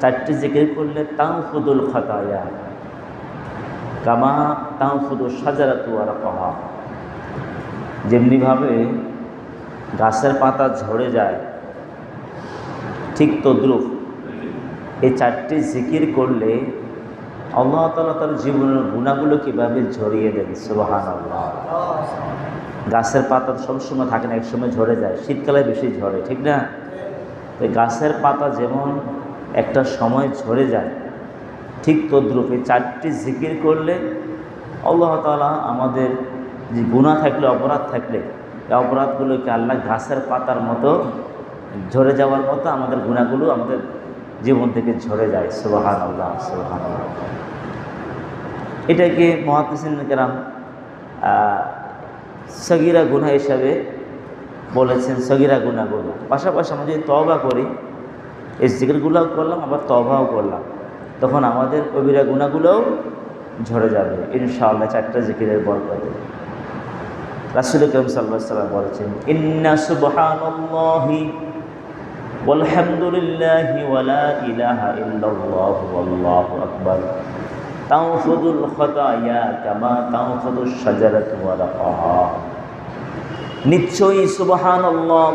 চারটি জিকির করলে তাও ফুদুল খতায়া, কামা তাও ফুদুল সাজারাতু আর কহা যেমনিভাবে গাছের পাতা ঝরে যায়, ঠিক তদ্রুপ এই চারটি জিকির করলে আল্লাহ তালা তার জীবনের গুণাগুলো কীভাবে ঝরিয়ে দেবে সুবাহান আল্লাহ গাছের পাতা সবসময় থাকে না, একসময় ঝরে যায়, শীতকালে বেশি ঝরে, ঠিক না? গাছের পাতা যেমন একটা সময় ঝরে যায়। ঠিক তদ্রুপ চারটি জিকির করলে আল্লাহ তালা আমাদের যে গুণা থাকলে, অপরাধ থাকলে, এই অপরাধগুলোকে আল্লাহ ঘাসের পাতার মতো ঝরে যাওয়ার মতো আমাদের গুণাগুলো আমাদের জীবন থেকে ঝরে যায়। সুবাহান আল্লাহ সুবাহান এটাকে মহাতিসিন কেরাম সগিরা গুণা হিসাবে বলেছেন, সগিরা গুণাগুলো পাশাপাশি আমরা যদি তবা করি এই জিকিরগুলোও করলাম, আবার তবাও করলাম। তখন আমাদের কবিরা গুণাগুলোও ঝরে যাবে। ইনশাআল্লাহ চারটা জিকিরের বরকতে। রাসুল করিম সাল্লাহ সাল্লাম বলেছেন ওয়ালা ইলাহা আকবার। নিশ্চয়ই সুবহানাল্লাহ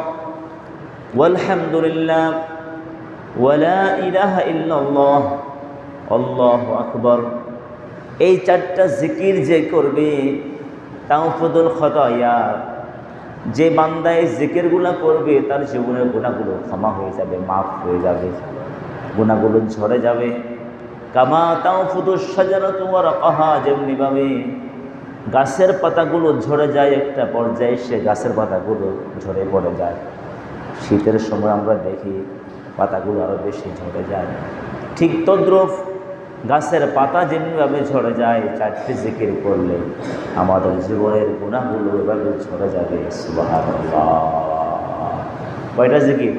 ওয়ালা ইলাহা ইল্লাল্লাহ, আল্লাহু আকবার। এই চারটা জিকির যে করবে, তাওফুদুল খতায়া যে বান্দা এই জিকিরগুলো করবে, তার জীবনের গুণাগুলো ক্ষমা হয়ে যাবে, মাফ হয়ে যাবে, গুণাগুলো ঝরে যাবে। কামা তাও ফুদুর সাজানো তোমার আহা যেমনিভাবে গাছের পাতাগুলো ঝরে যায়, একটা পর্যায়ে সে গাছের পাতাগুলো ঝরে পড়ে যায়। শীতের সময় আমরা দেখি পাতাগুলো আরও বেশি ঝরে যায়। ঠিক তদ্রুপ গাছের পাতা যেমনিভাবে ঝরে যায়, চারটি জিকির করলে আমাদের জীবনের গুণাগুলো এভাবে ঝরে যাবে। কয়টা জিকির?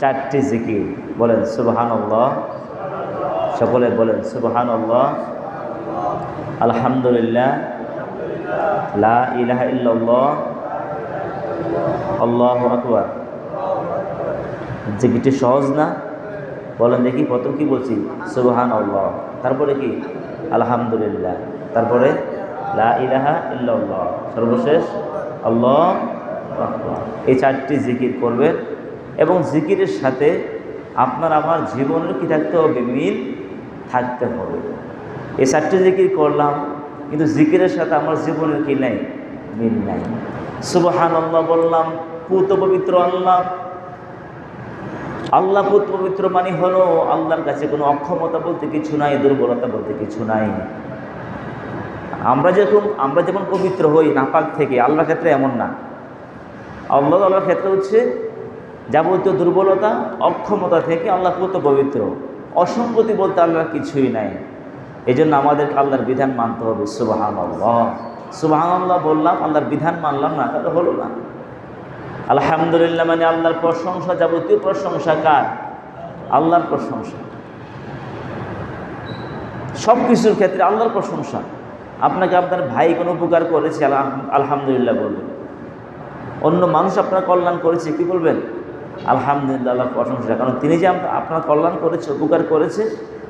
চারটি জিকির। বলেন সুবাহান সকলে বলেন সুবাহান আলহামদুলিল্লাহ। লা ইলাহা ইল্লাল্লাহ। আল্লাহ আকবার। জিকিরটি সহজ না? বলেন দেখি, প্রথম কি বলছি? সুবহান আল্লাহ তারপরে কি? আলহামদুলিল্লাহ। তারপরে, লা ইলাহা সর্বশেষ, আল্লাহ এই চারটি জিকির করবেন এবং জিকিরের সাথে আপনার আমার জীবনের কি থাকতে হবে? মিল থাকতে হবে। এই চারটি জিকির করলাম, কিন্তু জিকিরের সাথে আমার জীবনের কি নেই? মিল নাই। সুবহান আল্লাহ বললাম, পুত পবিত্র আল্লাহ। আল্লাহ পবিত্র মানে হলো আল্লাহর কাছে কোনো অক্ষমতা বলতে কিছু নাই, দুর্বলতা বলতে কিছু নাই। আমরা যেরকম আমরা যেমন পবিত্র হই নাপাক থেকে, আল্লাহর ক্ষেত্রে এমন না। আল্লাহ আল্লাহর ক্ষেত্রে হচ্ছে যাবতীয় দুর্বলতা, অক্ষমতা থেকে আল্লাহ পুত পবিত্র। অসঙ্গতি বলতে আল্লাহর কিছুই নাই। এই জন্য আমাদেরকে আল্লাহর বিধান মানতে হবে সুবাহান আল্লাহ সুবাহান আল্লাহ বললাম, আল্লাহর বিধান মানলাম না, তাহলে হলো না। আলহামদুলিল্লাহ মানে আল্লাহর প্রশংসা যাবতীয় প্রশংসা কার? আল্লাহর প্রশংসা। সব কিছুর ক্ষেত্রে আল্লাহর প্রশংসা। আপনাকে আপনার ভাই কোনো উপকার করেছে? আলহামদুলিল্লাহ বলবেন অন্য মানুষ আপনার কল্যাণ করেছে, কি বলবেন? আলহামদুলিল্লাহ আল্লাহ প্রশংসা। কারণ তিনি যে আপনার কল্যাণ করেছে, উপকার করেছে,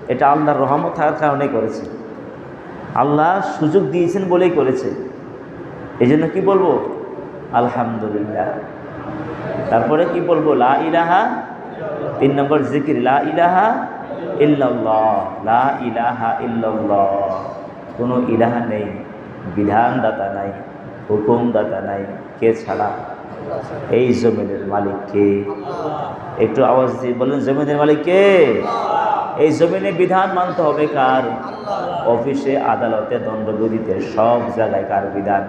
এটা আল্লাহর রহমত থাকার কারণেই করেছে। আল্লাহ সুযোগ দিয়েছেন বলেই করেছে। এই জন্য কী বলব? আলহামদুলিল্লাহ। তারপরে কি বলব? লা ইলাহা তিন নম্বর জিকির, লা ইলাহা ইল্লাল্লাহ, লা ইলাহা কোনো ইলাহা নেই, বিধানদাতা নাই, হুকুমদাতা নাই, কে ছাড়া? এই জমিনের মালিক কে? একটু আওয়াজ দিয়ে বলেন, জমিনের মালিক কে? এই জমিনে বিধান মানতে হবে কার? অফিসে, আদালতে, দণ্ডবিধিতে, সব জায়গায় কার বিধান?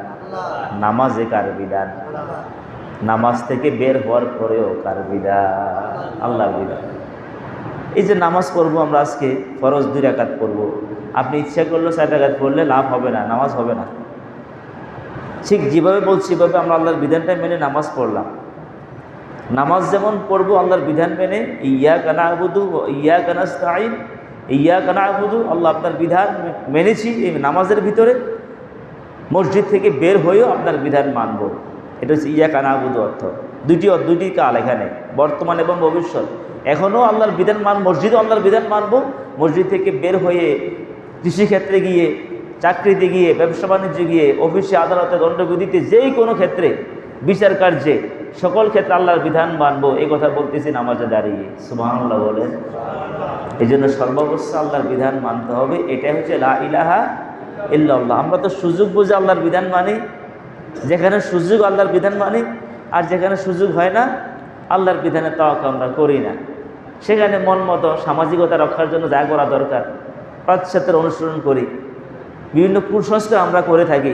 নামাজে কার বিধান? নামাজ থেকে বের হওয়ার পরেও কার বিধান আল্লাহর বিধান এই যে নামাজ পড়ব আমরা আজকে, ফরজ দুই রাকাত পড়ব। আপনি ইচ্ছা করলে চার রাকাত পড়লে লাভ হবে না, নামাজ হবে না। ঠিক যেভাবে বলছি সেভাবে আমরা আল্লাহর বিধানটা মেনে নামাজ পড়লাম। নামাজ যেমন পড়ব, আল্লাহর বিধান মেনে ইয়া কানা আবুদু ইয়া কানাস্তাইন ইয়া কানা আবুদু আল্লাহ আপনার বিধান মেনেছি। এই নামাজের ভিতরে মসজিদ থেকে বের হয়েও আপনার বিধান মানব। এটা হচ্ছে ইয়া কানা আবুদু অর্থ। দুটি দুটি কাল এখানে, বর্তমান এবং ভবিষ্যৎ। এখনও আল্লাহর বিধান মান মসজিদও আল্লাহর বিধান মানব। মসজিদ থেকে বের হয়ে কৃষিক্ষেত্রে গিয়ে, চাকরিতে গিয়ে, ব্যবসা বাণিজ্যে গিয়ে, অফিসে, আদালতে, দণ্ডবিধিতে যেই কোনো ক্ষেত্রে, বিচার কার্যে, সকল ক্ষেত্রে আল্লাহর বিধান মানব। এই কথা বলতেছি নামাজে দাঁড়িয়ে। সুবহানাল্লাহ বলেন। এই জন্য সর্বাবস্থা আল্লাহর বিধান মানতে হবে। এটাই হচ্ছে লা ইলাহা ইল্লাল্লাহ। আমরা তো সুযোগ বুঝে আল্লাহর বিধান মানি। যেখানে সুযোগ আল্লাহর বিধান মানি, আর যেখানে সুযোগ হয় না, আল্লাহর বিধানে তাওয়াক্ক আমরা করি না। সেখানে মন মতো, সামাজিকতা রক্ষার জন্য যা করা দরকার, পাশ্চাত্যের অনুসরণ করি। বিভিন্ন কুসংস্কার আমরা করে থাকি।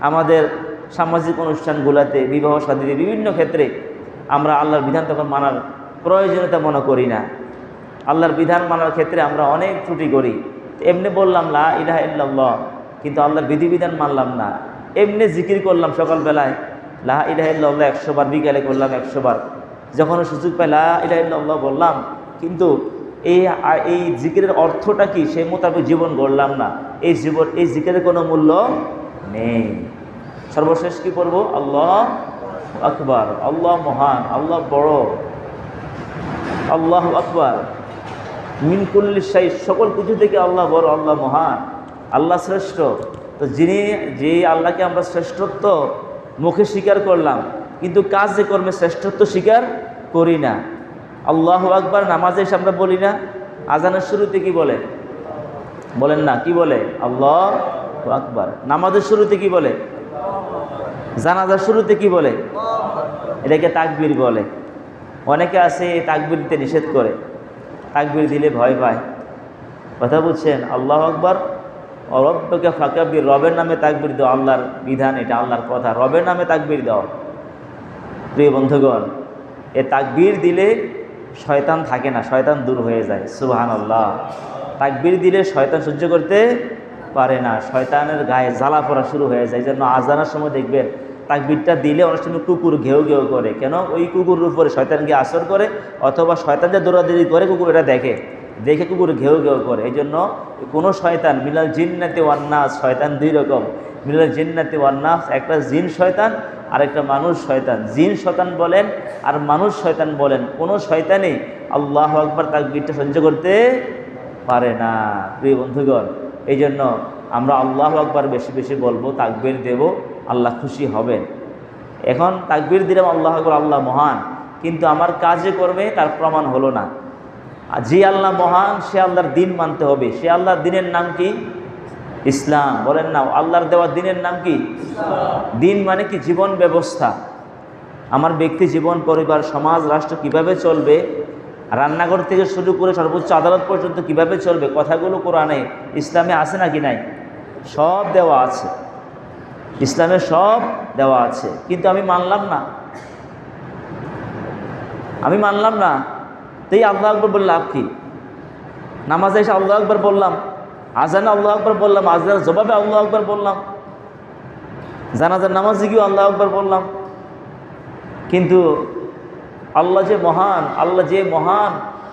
আমাদের সামাজিক অনুষ্ঠানগুলোতে, বিবাহ সাদীতে বিভিন্ন ক্ষেত্রে আমরা আল্লাহর বিধান তখন মানার প্রয়োজনীয়তা মনে করি না। আল্লাহর বিধান মানার ক্ষেত্রে আমরা অনেক ত্রুটি করি। এমনি বললাম, লা ইলাহা ইল্লাল্লাহ কিন্তু আল্লাহর বিধিবিধান মানলাম না। এমনি জিকির করলাম সকালবেলায়, লা ইলাহা ইল্লাল্লাহ একশো বার, বিকালে করলাম একশো বার। যখন সুযোগ পাই, লা ইলাহা ইল্লাল্লাহ বললাম, কিন্তু এই এই জিকিরের অর্থটা কি? সেই মোতাবেক জীবন গড়লাম না। এই জীবন, এই জিকিরের কোনো মূল্য নেই। সর্বশেষ কি করব আল্লাহ আকবার, আল্লাহ মহান, আল্লাহ বড়। আল্লাহ আকবার। মিনকুল্লি সাই সকল কিছু থেকে আল্লাহ বড়, আল্লাহ মহান। আল্লাহ শ্রেষ্ঠ। তো যিনি যে আল্লাহকে আমরা শ্রেষ্ঠত্ব মুখে স্বীকার করলাম, কিন্তু কাজে কর্মে শ্রেষ্ঠত্ব স্বীকার করি না। আল্লাহ আকবার নামাজে এসে আমরা বলি না। আজানের শুরুতে কি বলে? বলেন না, কি বলে? আল্লাহ আকবার। নামাজের শুরুতে কি বলে? জানাজার শুরুতে কি বলে? এটাকে তাকবির বলে। অনেকে আছে তাকবীর দিতে নিষেধ করে। তাকবির দিলে ভয় পায়। কথা বুঝছেন? আল্লাহ আকবর রব্বকে ফাঁকাবির রবের নামে তাকবির দাও, আল্লাহর বিধান এটা, আল্লাহর কথা। রবের নামে তাকবির দাও। প্রিয় বন্ধুগণ, এ তাকবির দিলে শয়তান থাকে না, শয়তান দূর হয়ে যায়। সুবাহান আল্লাহ তাকবির দিলে শয়তান সহ্য করতে পারে না। শয়তানের গায়ে জ্বালা পড়া শুরু হয়ে যায়। যেন আজানার সময় দেখবেন, তাকবিরটা দিলে অনেক সময় কুকুর ঘেউ ঘেউ করে। কেন? ওই কুকুরের উপরে শয়তান গিয়ে আসর করে, অথবা শয়তান যে দৌড়াদৌড়ি করে, কুকুর এটা দেখে। দেখে কুকুর ঘেউ ঘেউ করে। এই জন্য কোনো শয়তান, মিলাল জিন্নাতে ওয়ান্নাস শয়তান দুই রকম। মিলাল জিন্নাতে ওয়ান্নাস একটা জিন শয়তান আর একটা মানুষ শয়তান। জিন শয়তান বলেন আর মানুষ শয়তান বলেন। কোনো শয়তানই আল্লাহ আকবার তাকবীরটা সহ্য করতে পারে না, প্রিয় বন্ধুগণ। এই জন্য আমরা আল্লাহ আকবার বেশি বেশি বলব, তাকবীর দেব, আল্লাহ খুশি হবেন। এখন তাকবীর দিলাম আল্লাহ আকবর, আল্লাহ মহান। কিন্তু আমার কাজে কর্মে তার প্রমাণ হলো না। আর যে আল্লাহ মহান, সে আল্লাহর দিন মানতে হবে। সে আল্লাহর দিনের নাম কি? ইসলাম। বলেন না, আল্লাহর দেওয়া দিনের নাম কি? দিন মানে কি? জীবন ব্যবস্থা। আমার ব্যক্তি জীবন, পরিবার, সমাজ, রাষ্ট্র কীভাবে চলবে? রান্নাঘর থেকে শুরু করে সর্বোচ্চ আদালত পর্যন্ত কীভাবে চলবে? কথাগুলো কোরআনে ইসলামে আছে নাকি নাই? সব দেওয়া আছে। ইসলামে সব দেওয়া আছে। কিন্তু আমি মানলাম না। আমি মানলাম না। তো এই আল্লাহ আকবর বললে লাভ কি? নামাজে এসে আল্লাহ আকবর বললাম, আজানে আল্লাহ আকবর বললাম, আজানের জবাবে আল্লাহ আকবর বললাম, জানাজার নামাজে গিয়েও আল্লাহ আকবর বললাম। কিন্তু আল্লাহ যে মহান, আল্লাহ যে মহান,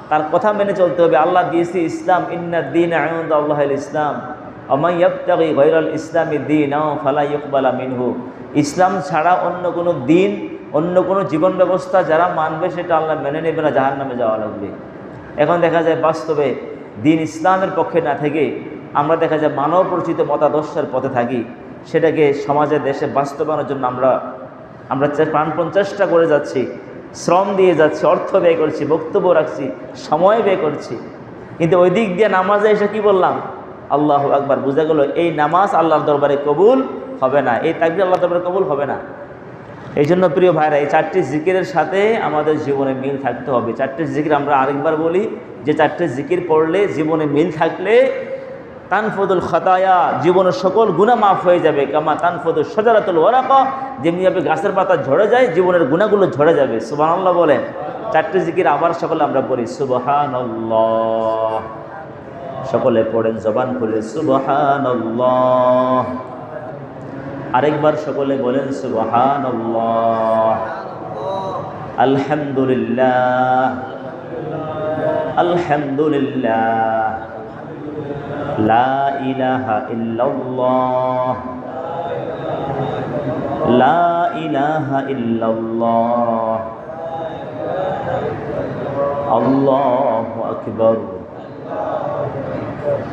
তার কথা মেনে চলতে হবে। আল্লাহ দিয়েছে ইসলাম, ইন্না দিন আহমদ আল্লাহ ইসলাম আমাইয়াবতাগি গৈরুল ইসলামী দিন আও ফালা মিনহু। ইসলাম ছাড়া অন্য কোনো দিন অন্য কোনো জীবন ব্যবস্থা যারা মানবে সেটা আল্লাহ মেনে নেবে না জাহার নামে যাওয়া লাগবে। এখন দেখা যায় বাস্তবে দিন ইসলামের পক্ষে না থেকে আমরা দেখা যায় মানব পরিচিত মতাদর্শের পথে থাকি। সেটাকে সমাজে, দেশে বাস্তবায়নের জন্য আমরা আমরা প্রাণপণ চেষ্টা করে যাচ্ছি, শ্রম দিয়ে যাচ্ছি, অর্থ ব্যয় করছি, বক্তব্য রাখছি, সময় ব্যয় করছি। কিন্তু ওই দিক দিয়ে নামাজে এসে কি বললাম? আল্লাহ আকবার, বোঝা গেল এই নামাজ আল্লাহর দরবারে কবুল হবে না, এই তাকবির আল্লাহ দরবারে কবুল হবে না। এই জন্য প্রিয় ভাইরা, এই চারটি জিকিরের সাথে আমাদের জীবনে মিল থাকতে হবে। চারটি জিকির আমরা আরেকবার বলি, যে চারটি জিকির পড়লে জীবনে মিল থাকলে তানফদুল খতায়া, জীবনের সকল গুণা মাফ হয়ে যাবে। কামা তানফদুল সজারাতুল ওরাকা যেমনিভাবে গাছের পাতা ঝরে যায়, জীবনের গুণাগুলো ঝরে যাবে। সুবাহান্লাহ বলেন। চারটি জিকির আবার সকলে আমরা পড়ি, সুবহানাল্লাহ। সকলে পড়েন জবান খুলে, সুবহানাল্লাহ। আরেকবার সকলে বলেন, সুবহানাল্লাহ। আলহামদুলিল্লাহ। আলহামদুলিল্লাহ। লা লা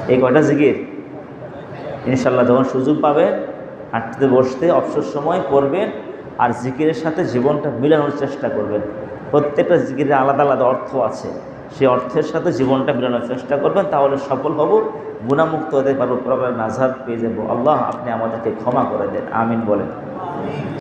এই কয়টা জিকির? ইনশাল্লাহ যখন সুযোগ পাবেন হাঁটতে বসতে অবসর সময় করবেন আর জিকিরের সাথে জীবনটা মিলানোর চেষ্টা করবেন। প্রত্যেকটা জিকিরের আলাদা আলাদা অর্থ আছে। সেই অর্থের সাথে জীবনটা মিলানোর চেষ্টা করবেন, তাহলে সফল হব, গুণামুক্ত হতে পারব প্রবলেম নাজার পেয়ে যাব। আল্লাহ আপনি আমাদেরকে ক্ষমা করে দেন, আমিন বলেন।